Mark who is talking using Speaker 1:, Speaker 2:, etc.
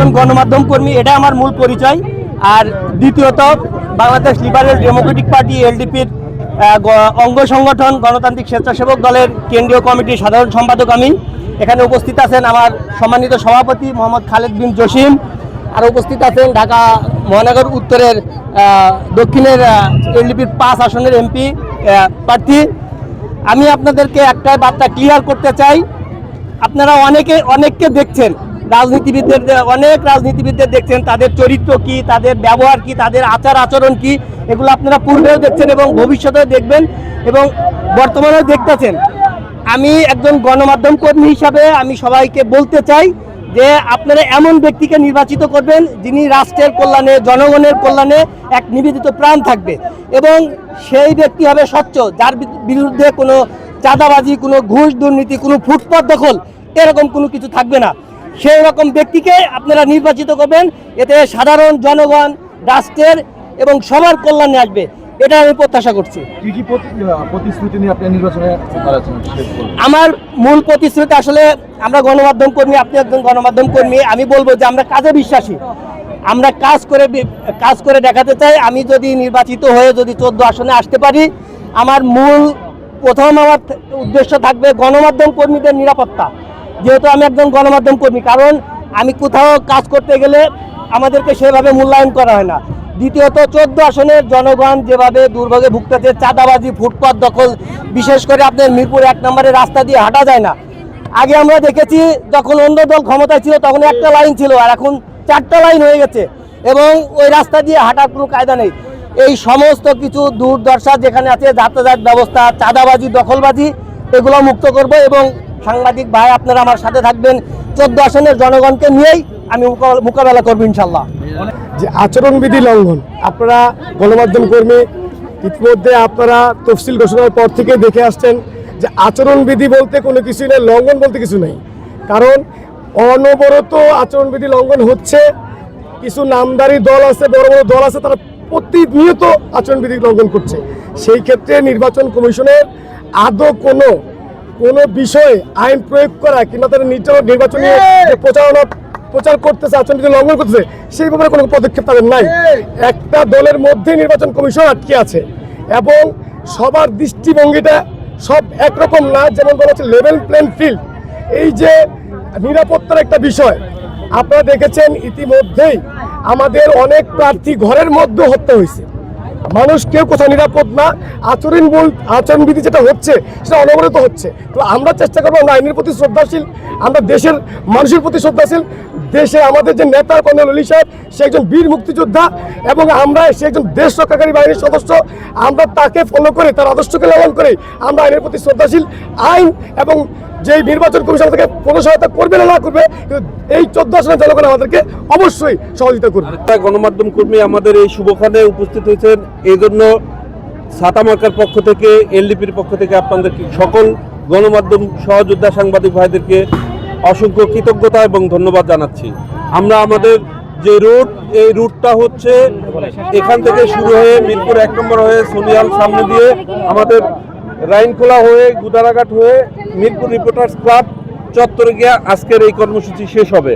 Speaker 1: একজন গণমাধ্যম কর্মী, এটা আমার মূল পরিচয়। আর দ্বিতীয়ত, বাংলাদেশ লিবারেল ডেমোক্রেটিক পার্টি এলডিপির অঙ্গ সংগঠন, গণতান্ত্রিক স্বেচ্ছাসেবক দলের কেন্দ্রীয় কমিটির সাধারণ সম্পাদক আমি। এখানে উপস্থিত আছেন আমার সম্মানিত সভাপতি মোহাম্মদ খালেদ বিন জসিম। আর উপস্থিত আছেন ঢাকা মহানগর উত্তরের দক্ষিণের এলডিপির পাঁচ আসনের এমপি প্রার্থী। আমি আপনাদেরকে একটাই বার্তা ক্লিয়ার করতে চাই। আপনারা অনেকে, অনেককে দেখছেন। রাজনীতিবিদদের অনেক রাজনীতিবিদদের দেখছেন, তাদের চরিত্র কি, তাদের ব্যবহার কি, তাদের আচার আচরণ কি, এগুলো আপনারা পূর্বেও দেখছেন এবং ভবিষ্যতেও দেখবেন এবং বর্তমানেও দেখতেছেন। আমি একজন গণমাধ্যম কর্মী হিসাবে আমি সবাইকে বলতে চাই যে আপনারা এমন ব্যক্তিকে নির্বাচিত করবেন যিনি রাষ্ট্রের কল্যাণে, জনগণের কল্যাণে এক নিবেদিত প্রাণ থাকবে এবং সেই ব্যক্তি হবে স্বচ্ছ, যার বিরুদ্ধে কোনো চাঁদাবাজি, কোনো ঘুষ দুর্নীতি, কোনো ফুটপাত দখল, এরকম কোনো কিছু থাকবে না। সেই রকম ব্যক্তিকে আপনারা নির্বাচিত করবেন। এতে সাধারণ জনগণ রাষ্ট্রের এবং সবার কল্যাণে আসবে। এটা আমি প্রত্যাশা করছি। আমার মূল প্রতিশ্রুতি আসলে আমরা গণমাধ্যম কর্মী আপনি একজন গণমাধ্যম কর্মী আমি বলব যে আমরা কাজে বিশ্বাসী। আমরা কাজ করে কাজ করে দেখাতে চাই। আমি যদি নির্বাচিত হয়ে যদি চোদ্দ আসনে আসতে পারি আমার মূল প্রথম আমার উদ্দেশ্য থাকবে গণমাধ্যম কর্মীদের নিরাপত্তা। যেহেতু আমি একজন গণমাধ্যম কর্মী, কারণ আমি কোথাও কাজ করতে গেলে আমাদেরকে সেভাবে মূল্যায়ন করা হয় না। দ্বিতীয়ত, চোদ্দ আসনের জনগণ যেভাবে দুর্ভোগে ভুগতেছে, চাঁদাবাজি, ফুটপাত দখল, বিশেষ করে আপনার মিরপুর এক নম্বরের রাস্তা দিয়ে হাঁটা যায় না। আগে আমরা দেখেছি যখন অন্য দল ক্ষমতায় ছিল, তখন একটা লাইন ছিল, আর এখন চারটা লাইন হয়ে গেছে, এবং ওই রাস্তা দিয়ে হাঁটার কোনো কায়দা নেই। এই সমস্ত কিছু দুর্দশা যেখানে আছে, যাতায়াত ব্যবস্থা, চাঁদাবাজি, দখলবাজি, এগুলো মুক্ত করব এবং সাংবাদিক ভাই, আপনারা আমার সাথে থাকবেন। চোদ্দ আসনের জনগণকে নিয়েই আমি মোকা- মোকাবেলা করব ইনশাল্লাহ
Speaker 2: যে আচরণবিধি লঙ্ঘন, আপনারা গণমাধ্যম কর্মী, ইতিমধ্যে আপনারা তফসিল ঘোষণার পর থেকে দেখে আসছেন যে আচরণবিধি বলতে কোনো কিছুই নেই, লঙ্ঘন বলতে কিছু নেই। কারণ অনবরত আচরণবিধি লঙ্ঘন হচ্ছে, কিছু নামদারি দল আছে, বড় বড় দল আছে, তারা প্রতিনিয়ত আচরণবিধি লঙ্ঘন করছে। সেই ক্ষেত্রে নির্বাচন কমিশনের আদৌ কোনো কোনো বিষয়ে আইন প্রয়োগ করা কিংবা তাদের নির্বাচন নির্বাচনী প্রচারণা প্রচার করতেছে আচরণবিধি লঙ্ঘন করতেছে সেই ব্যাপারে কোনো পদক্ষেপ তাদের নাই। একটা দলের মধ্যে নির্বাচন কমিশন আটকে আছে এবং সবার দৃষ্টিভঙ্গিটা সব একরকম না যেমন বলা হচ্ছে লেভেল প্লেন ফিল্ড এই যে নিরাপত্তার একটা বিষয় আপনারা দেখেছেন ইতিমধ্যেই আমাদের অনেক প্রার্থী ঘরের মধ্যে হত্যা হয়েছে। মানুষ কেউ কোথাও নিরাপদ না। আচরণ বল আচরণবিধি যেটা হচ্ছে, সেটা অনবরত হচ্ছে। তো আমরা চেষ্টা করব, আমরা আইনের প্রতি শ্রদ্ধাশীল, আমরা দেশের মানুষের প্রতি শ্রদ্ধাশীল দেশে আমাদের যে নেতা কর্নেল অলি সাহেব, সে একজন বীর মুক্তিযোদ্ধা এবং আমরা সে একজন দেশ রক্ষাকারী বাহিনীর সদস্য। আমরা তাকে ফলো করে, তার আদর্শকে লালন করে আমরা আইনের প্রতি শ্রদ্ধাশীল। আইন এবং যে নির্বাচন কমিশন থেকে কোনো সহায়তা করবে না না করবে এই চোদ্দ আসনের জনগণ আমাদেরকে অবশ্যই সহযোগিতা করবে।
Speaker 3: গণমাধ্যম কর্মী আমাদের এই শুভখানে উপস্থিত হয়েছেন। এই জন্য সাতা মার্কার পক্ষ থেকে এলডিপির পক্ষ থেকে আপনাদেরকে সকল গণমাধ্যম সহযোদ্ধা সাংবাদিক ভাইদেরকে অসংখ্য কৃতজ্ঞতা এবং ধন্যবাদ জানাচ্ছি। আমরা আমাদের যে রুট, এই রুটটা হচ্ছে এখান থেকে শুরু হয়ে মিরপুর এক নম্বর হয়ে সোনিয়াল সামনে দিয়ে আমাদের রাইনখোলা হয়ে গুদারাঘাট হয়ে মিরপুর রিপোর্টার্স ক্লাব চত্বরে গিয়ে আজকের এই কর্মসূচি শেষ হবে।